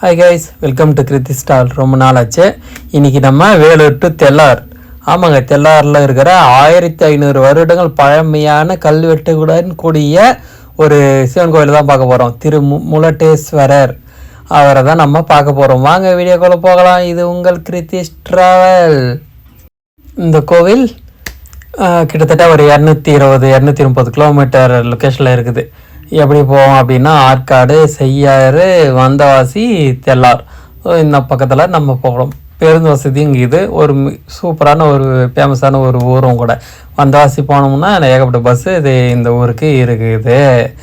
Hi guys welcome to Kruthi stall ரொம்ப நாள் ஆச்சு இன்னைக்கு நம்ம வேலூர் டு தெல்லார் ஆமாங்க தெல்லாரில் இருக்கிற ஆயிரத்தி ஐநூறு வருடங்கள் பழமையான கல்வெட்டுடன் கூடிய ஒரு சிவன் கோயில் தான் பார்க்க போகிறோம் திரு மு- முலட்டேஸ்வரர். அவரை தான் நம்ம பார்க்க போகிறோம் வாங்க வீடியோக்குள்ளே போகலாம். இது உங்கள் கிருத்திஸ் ட்ராவல் இந்த கோவில் கிட்டத்தட்ட ஒரு இரநூத்தி இருபது இரநூத்தி முப்பது கிலோமீட்டர் லொக்கேஷனில் இருக்குது. எப்படி போவோம் அப்படின்னா ஆற்காடு செய்யாறு வந்தவாசி தெல்லார். இந்த பக்கத்தில் நம்ம போகணும். பேருந்து வசதியும் இங்கே இது. ஒரு மி- சூப்பரான ஒரு ஃபேமஸான ஒரு ஊரும் கூட. வந்தவாசி போனோம்னா ஏகப்பட்ட பஸ்ஸு இது இந்த ஊருக்கு இருக்குது.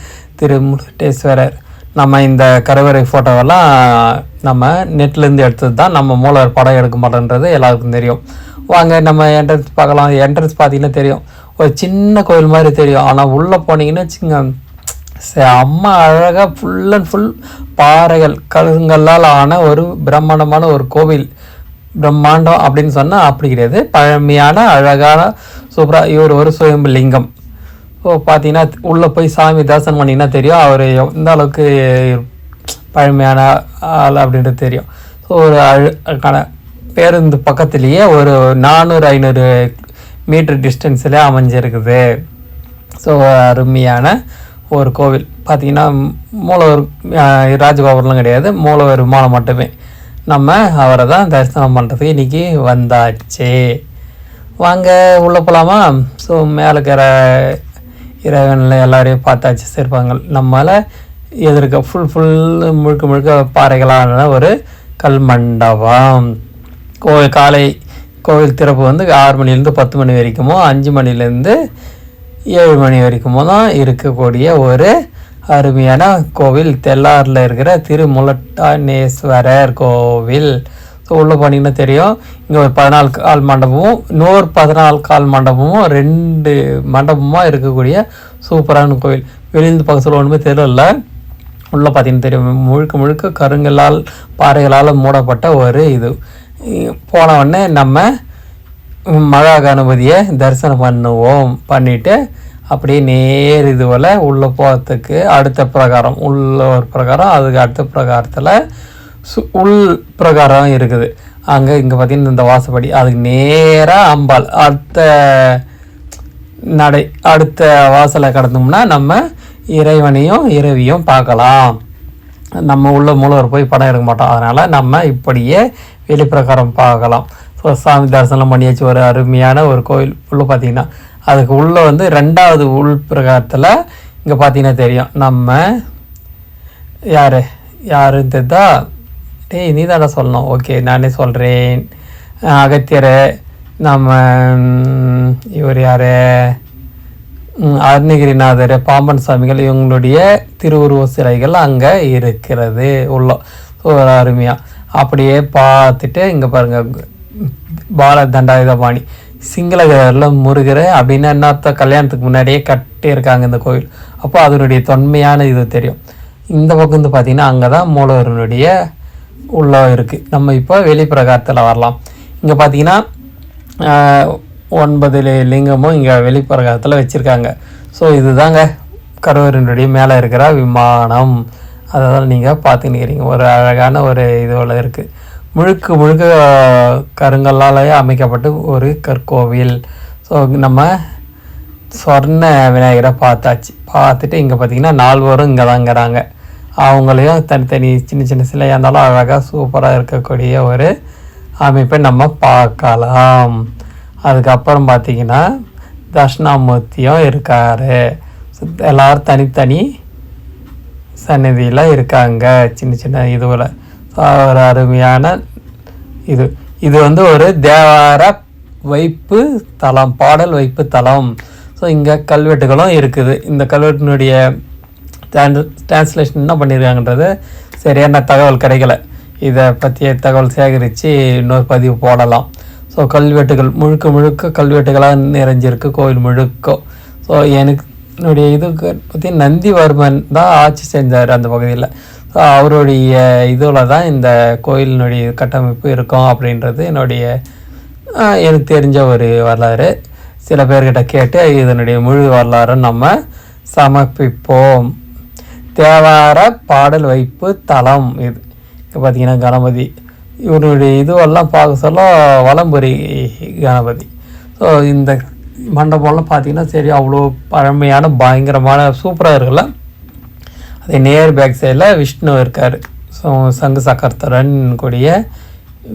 திருமுருட்டேஸ்வரர் நம்ம இந்த கருவறை ஃபோட்டோவெல்லாம் நம்ம நெட்லேருந்து எடுத்தது தான் நம்ம மூலவர் படம் எடுக்க மாட்டோன்றது எல்லாருக்கும் தெரியும். வாங்க நம்ம என்ட்ரன்ஸ் பார்க்கலாம். என்ட்ரன்ஸ் பார்த்தீங்கன்னா தெரியும். ஒரு சின்ன கோயில் மாதிரி தெரியும். ஆனால் உள்ளே போனீங்கன்னா வச்சுங்க செம்ம அழகாக ஃபுல் அண்ட் ஃபுல் பாறைகள் கருங்கல்லால் ஆன ஒரு பிரம்மாண்டமான ஒரு கோவில். பிரம்மாண்டம் அப்படின்னு சொன்னால் அப்படி கிடையாது. பழமையான அழகான சூப்பராக இவர் ஒரு சுயம்பு லிங்கம் ஸோ பார்த்தீங்கன்னா உள்ளே போய் சாமி தரிசனம் பண்ணிங்கன்னா தெரியும். அவர் எந்த அளவுக்கு பழமையான ஆள் அப்படின்றது தெரியும். ஸோ ஒரு அழகான பேருந்து பக்கத்துலேயே ஒரு நானூறு ஐநூறு மீட்டர் டிஸ்டன்ஸில் அமைஞ்சிருக்குது. ஸோ அருமையான ஒரு கோவில். பார்த்தீங்கன்னா மூலவர் ராஜகோபுரம்லாம் கிடையாது. மூலவர் விமானம் மட்டுமே. நம்ம அவரை தான் தரிசனம் பண்ணுறதுக்கு இன்றைக்கி வந்தாச்சு. வாங்க உள்ளே போகலாமா ஸோ மேலே இருக்கிற இறைவனில் எல்லாரையும் பார்த்தாச்சு சேர்ப்பாங்க நம்மளால் எதிர்க்க ஃபுல் ஃபுல் முழுக்க முழுக்க பாறைகளான ஒரு கல் மண்டபம். கோவில் காலை கோவில் திறப்பு வந்து ஆறு மணிலேருந்து பத்து மணி வரைக்குமோ அஞ்சு மணிலேருந்து ஏழு மணி வரைக்கும் தான் இருக்கக்கூடிய ஒரு அருமையான கோவில். தெல்லாரில் இருக்கிற திருமுலட்டானேஸ்வரர் கோவில். ஸோ உள்ளே போனீங்கன்னா தெரியும். இங்கே ஒரு பதினாலு கால் மண்டபமும் இன்னொரு பதினாலு கால் மண்டபமும் ரெண்டு மண்டபமாக இருக்கக்கூடிய சூப்பரான கோவில். வெளியிருந்து பக்கத்தில் ஒன்றுமே தெரியல. உள்ளே பார்த்தீங்கன்னா தெரியும். முழுக்க முழுக்க கருங்கலால் பாறைகளால் மூடப்பட்ட ஒரு இது. இ- போன உடனே நம்ம மகா கணபதியை தரிசனம் பண்ணுவோம் பண்ணிவிட்டு அப்படியே நேர் இது போல் உள்ளே போகிறதுக்கு அடுத்த பிரகாரம் உள்ள ஒரு பிரகாரம் அதுக்கு அடுத்த பிரகாரத்தில் சு உள் பிரகாரம் இருக்குது. அங்கே இங்கே பார்த்தீங்கன்னா இந்த வாசப்படி அதுக்கு நேராக அம்பாள் அடுத்த நடை அடுத்த வாசலை கடந்தோம்னா நம்ம இறைவனையும் இறைவியும் பார்க்கலாம். நம்ம உள்ள மூலவர் போய் படம் எடுக்க மாட்டோம். அதனால் நம்ம இப்படியே வெளிப்பிரகாரம் பார்க்கலாம். சாமி தரிசனம் பண்ணியாச்சு. ஒரு அருமையான ஒரு கோயில். உள்ளே பார்த்தீங்கன்னா அதுக்கு உள்ளே வந்து ரெண்டாவது உள் பிரகாரத்தில் இங்கே பார்த்தீங்கன்னா தெரியும். நம்ம யார்? யாருன்னு தெரிந்தா டேய் நீ தானே சொல்லணும். ஓகே நானே சொல்கிறேன் அகத்தியர். நம்ம இவர் யார்? அருணகிரிநாதர் பாம்பன் சாமிகள் இவங்களுடைய திருவுருவ சிலைகள் அங்கே இருக்கிறது. உள்ள. ஸோ ஒரு அருமையாக அப்படியே பார்த்துட்டு இங்கே பாருங்கள் பால தண்டாயுதபாணி சிங்கள முருகர் அப்படின்னு என்ன கல்யாணத்துக்கு முன்னாடியே கட்டியிருக்காங்க இந்த கோயில் அப்போ அதனுடைய தொன்மையான இது தெரியும். இந்த பக்கம் வந்து பார்த்திங்கன்னா அங்கே தான் மூலவரனுடைய உள்ள இருக்குது நம்ம இப்போ வெளிப்பிரகாரத்தில் வரலாம். இங்கே பார்த்தீங்கன்னா ஒன்பது லிங்கமும் இங்கே வெளிப்பிரகாரத்தில் வச்சுருக்காங்க. ஸோ இதுதாங்க கருவரனுடைய மேலே இருக்கிற விமானம். அதை தான் நீங்கள் பார்த்துக்கிறீங்க ஒரு அழகான ஒரு இதுவில் இருக்குது முழுக்க முழுக்க கருங்கல்லாலேயே அமைக்கப்பட்ட ஒரு கற்கோவில். ஸோ நம்ம சொர்ண விநாயகரை பார்த்தாச்சு. பார்த்துட்டு இங்கே பார்த்தீங்கன்னா நால்வரும் இங்கே தாங்கிறாங்க. அவங்களையும் தனித்தனி சின்ன சின்ன சிலையாக இருந்தாலும் அழகாக சூப்பராக இருக்கக்கூடிய ஒரு அமைப்பை நம்ம பார்க்கலாம். அதுக்கப்புறம் பார்த்திங்கன்னா தட்சிணாமூர்த்தியும் இருக்கார். எல்லோரும் தனித்தனி சன்னதியில் இருக்காங்க. சின்ன சின்ன இதுவில். ஒரு அருமையான இது. இது வந்து ஒரு தேவார வைப்பு தலம் பாடல் வைப்பு தலம். ஸோ இங்கே கல்வெட்டுகளும் இருக்குது. இந்த கல்வெட்டினுடைய டிரான்ஸ்லேஷன் என்ன பண்ணியிருக்காங்கன்றது சரியான தகவல் கிடைக்கல. இதை பற்றிய தகவல் சேகரித்து இன்னொரு பதிவு போடலாம். ஸோ கல்வெட்டுகள் முழுக்க முழுக்க கல்வெட்டுகளாக நிறைஞ்சிருக்கு கோயில் முழுக்க. ஸோ எனக்கு என்னுடைய இதுக்கு பற்றி நந்திவர்மன் தான் ஆட்சி செஞ்சார் அந்த பகுதியில். அவருடைய இதில் தான் இந்த கோயிலினுடைய கட்டமைப்பு இருக்கும் அப்படின்றது என்னுடைய எனக்கு தெரிஞ்ச ஒரு வரலாறு. சில பேர்கிட்ட கேட்டு இதனுடைய முழு வரலாறை நம்ம சமர்ப்பிப்போம். தேவார பாடல் வைப்பு தலம் இது. இங்கே பார்த்திங்கன்னா கணபதி. இவருடைய இதுவெல்லாம் பார்க்க சொல்ல வலம்புரி கணபதி. ஸோ இந்த மண்டபம்லாம் பார்த்திங்கன்னா சரி அவ்வளோ பழமையான பயங்கரமான சூப்பராக இருக்குல்ல? அதே நேர் பேக் சைடில் விஷ்ணு இருக்கார். ஸோ சங்கு சக்கரத்துடன் கூடிய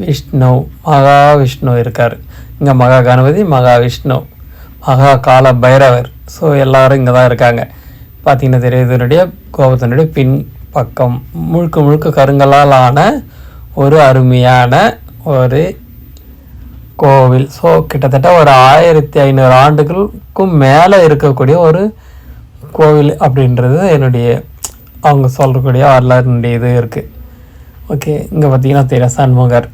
விஷ்ணு மகா விஷ்ணு இருக்கார். இங்கே மகா கணபதி மகா விஷ்ணு மகா கால பைரவர். ஸோ எல்லோரும் இங்கே தான் இருக்காங்க. பார்த்திங்கன்னா தெரியும் கோபத்தினுடைய பின் பக்கம். முழுக்க முழுக்க கருங்கலால் ஆன ஒரு அருமையான ஒரு கோவில். ஸோ கிட்டத்தட்ட ஒரு ஆயிரத்தி ஐநூறு ஆண்டுகளுக்கும் மேலே இருக்கக்கூடிய ஒரு கோவில் அப்படின்றது என்னுடைய அவங்க சொல்லக்கூடிய வரலாறுடைய இது இருக்குது ஓகே இங்கே பார்த்தீங்கன்னா திரசான்முகர்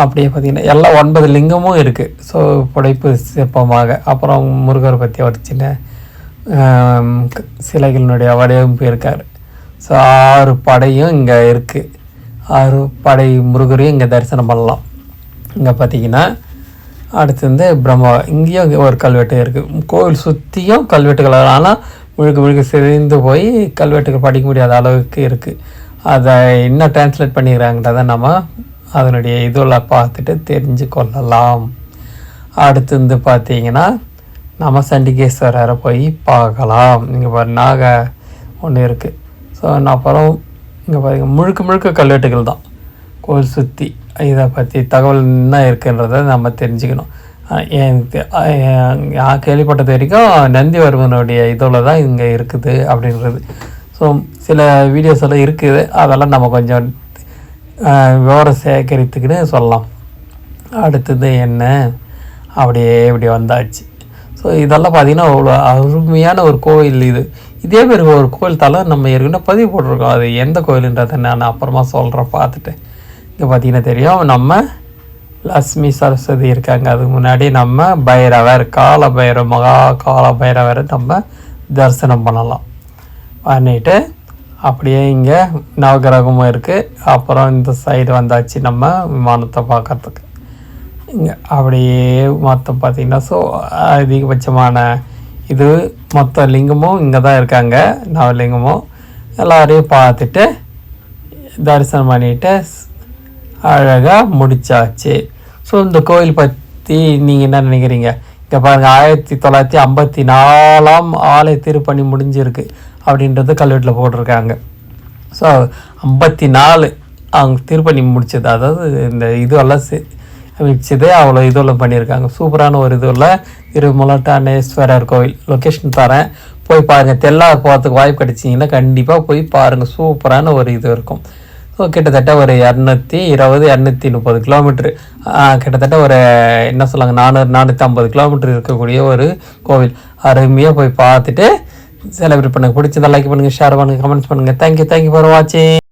அப்படியே பார்த்தீங்கன்னா எல்லா ஒன்பது லிங்கமும் இருக்குது ஸோ புடைப்பு சிற்பமாக. அப்புறம் முருகர் பற்றி ஒரு சின்ன சிலைகளினுடைய வடிவமைப்பு இருக்கார் ஸோ ஆறு படையும் இங்கே இருக்குது ஆறு படை முருகரையும் இங்கே தரிசனம் பண்ணலாம். இங்கே பார்த்தீங்கன்னா அடுத்து வந்து பிரம்மா இங்கேயும் ஒரு கல்வெட்டு இருக்குது கோவில் சுற்றியும் கல்வெட்டுகள் ஆனால் முழுக்க முழுக்க சிதைந்து போய் கல்வெட்டுகள் படிக்க முடியாத அளவுக்கு இருக்குது அதை என்ன டிரான்ஸ்லேட் பண்ணிக்கிறாங்கன்றதை நம்ம அதனுடைய இதெல்லாம் பார்த்துட்டு தெரிஞ்சு கொள்ளலாம் அடுத்து வந்து பார்த்தீங்கன்னா நம்ம சண்டிகேஸ்வரரை போய் பார்க்கலாம். இங்கே பாரு நாக ஒன்று இருக்குது ஸோ அப்புறம் இங்கே பாருங்க முழுக்க முழுக்க கல்வெட்டுகள் தான். கோவில் சுற்றி இதை பற்றி தகவல் என்ன இருக்குன்றதை நம்ம தெரிஞ்சுக்கணும். நான் கேள்விப்பட்டது வரைக்கும் நந்திவர்மனுடைய இதில் தான் இங்கே இருக்குது அப்படின்றது. ஸோ சில வீடியோஸ் எல்லாம் இருக்குது. அதெல்லாம் நம்ம கொஞ்சம் விவரம் சேகரித்துக்கின்னு சொல்லலாம். அடுத்தது என்ன? அப்படியே இப்படி வந்தாச்சு. ஸோ இதெல்லாம் பார்த்தீங்கன்னா அவ்வளோ அருமையான ஒரு கோயில் இது. இதே மாதிரி ஒரு கோயில் தலை நம்ம ஏற்கனவே பதிவு போட்டிருக்கோம். அது எந்த கோயிலுன்றதை நான் அப்புறமா சொல்கிறேன் பார்த்துட்டு. இங்கே பார்த்தீங்கன்னா தெரியும். நம்ம லக்ஷ்மி சரஸ்வதி இருக்காங்க. அதுக்கு முன்னாடி நம்ம பைரவர் கால பைரவர் மகா கால பைரவரை நம்ம தரிசனம் பண்ணலாம். பண்ணிட்டு அப்படியே இங்கே நவகிரகமும் இருக்குது அப்புறம் இந்த சைடு வந்தாச்சு நம்ம விமானத்தை பார்க்கறதுக்கு. இங்கே அப்படியே மொத்தம் பார்த்திங்கன்னா ஸோ அதிகபட்சமான இது மொத்த லிங்கமும் இங்கே தான் இருக்காங்க. நவலிங்கமும். எல்லாரையும் பார்த்துட்டு தரிசனம் பண்ணிட்டு அழகாக முடிச்சாச்சு. ஸோ இந்த கோயில் பற்றி நீங்கள் என்ன நினைக்கிறீங்க? இங்கே பாருங்கள் ஆயிரத்தி தொள்ளாயிரத்தி ஐம்பத்தி நாலாம் ஆலய திருப்பணி முடிஞ்சிருக்கு அப்படின்றது கல்வெட்டில் போட்டிருக்காங்க. ஸோ ஐம்பத்தி நாலு அவங்க திருப்பணி முடிச்சது. அதாவது இந்த இதுவெல்லாம் சி- வச்சது அவ்வளோ இதுவெல்லாம் பண்ணியிருக்காங்க. சூப்பரான ஒரு இதுவில் திருமுலட்டானேஸ்வரர் கோவில். லொக்கேஷன் தரேன். போய் பாருங்கள் தெல்லார் போகிறதுக்கு வாய்ப்பு கிடச்சிங்கன்னா கண்டிப்பாக போய் பாருங்கள் சூப்பரான ஒரு இது இருக்கும். கிட்டத்தட்ட ஒரு இரநூத்தி இருபது இரநூத்தி முப்பது கிலோமீட்ரு கிட்டத்தட்ட ஒரு என்ன சொல்லுவாங்க நானூறு நானூற்றி ஐம்பது கிலோமீட்டர் இருக்கக்கூடிய ஒரு கோவில். அருமையாக போய் பார்த்துட்டு செலிப்ரேட் பண்ணுங்கள் பிடிச்சதை லைக் பண்ணுங்கள் ஷேர் பண்ணுங்கள் கமெண்ட்ஸ் பண்ணுங்கள் தேங்க்யூ தேங்க்யூ ஃபார் வாட்சிங்